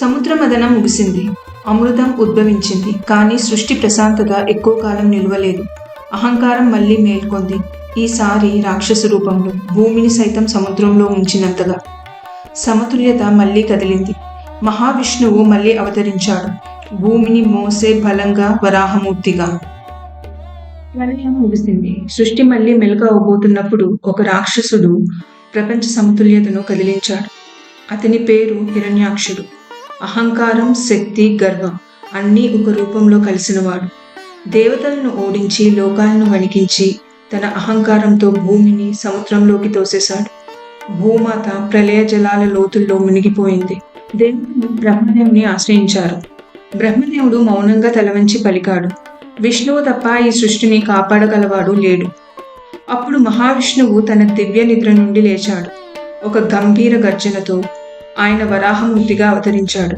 సముద్ర మదనం ముగిసింది. అమృతం ఉద్భవించింది కానీ సృష్టి ప్రశాంతత ఎక్కువ కాలం నిలవలేదు. అహంకారం మళ్ళీ మేల్కొంది ఈసారి రాక్షస రూపంలో భూమిని సైతం సముద్రంలో ఉంచినంతగా. సమతుల్యత మళ్ళీ కదిలింది. మహావిష్ణువు మళ్ళీ అవతరించాడు. భూమిని మోసే బలంగా వరాహమూర్తిగా. ప్రళయం ముగిసింది. సృష్టి మళ్ళీ మెలక అవబోతున్నప్పుడు ఒక రాక్షసుడు ప్రపంచ సమతుల్యతను కదిలించాడు. అతని పేరు హిరణ్యాక్షుడు. అహంకారం శక్తి గర్వం అన్నీ ఒక రూపంలో కలిసినవాడు. దేవతలను ఓడించి లోకాలను వణికించి తన అహంకారంతో భూమిని సముద్రంలోకి తోసేశాడు. భూమాత ప్రళయ జలాల లోతుల్లో మునిగిపోయింది. దేవుడు బ్రహ్మదేవుని ఆశ్రయించారు. బ్రహ్మదేవుడు మౌనంగా తలవంచి పలికాడు. విష్ణువు తప్ప ఈ సృష్టిని కాపాడగలవాడు లేడు. అప్పుడు మహావిష్ణువు తన దివ్య నిద్ర నుండి లేచాడు. ఒక గంభీర గర్జనతో ఆయన వరాహమూర్తిగా అవతరించాడు.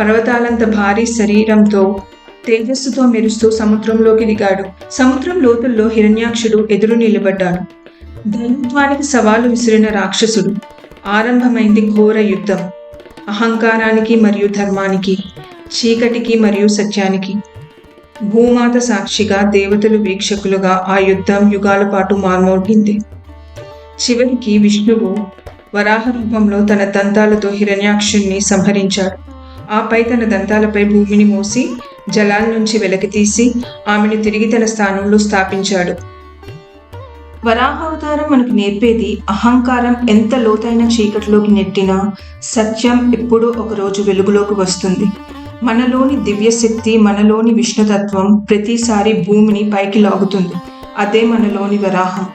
పర్వతాలంత భారీ శరీరంతో తేజస్సుతో మెరుస్తూ సముద్రంలోకి దిగాడు. సముద్రం లోతుల్లో హిరణ్యాక్షుడు ఎదురు నిలబడ్డాడు. దైవత్వానికి సవాలు విసిరిన రాక్షసుడు. ఆరంభమైంది ఘోర యుద్ధం. అహంకారానికి మరియు ధర్మానికి చీకటికి మరియు సత్యానికి. భూమాత సాక్షిగా దేవతలు వీక్షకులుగా ఆ యుద్ధం యుగాల పాటు మార్మోగింది. చివరికి విష్ణువు వరాహ రూపంలో తన దంతాలతో హిరణ్యాక్షుణ్ణి సంహరించాడు. ఆపై తన దంతాలపై భూమిని మోసి జలాల నుంచి వెలకితీసి ఆమెను తిరిగి తన స్థానంలో స్థాపించాడు. వరాహావతారం మనకు నేర్పేది అహంకారం ఎంత లోతైన చీకటిలోకి నెట్టినా సత్యం ఎప్పుడూ ఒకరోజు వెలుగులోకి వస్తుంది. మనలోని దివ్యశక్తి మనలోని విష్ణుతత్వం ప్రతిసారి భూమిని పైకి లాగుతుంది. అదే మనలోని వరాహం.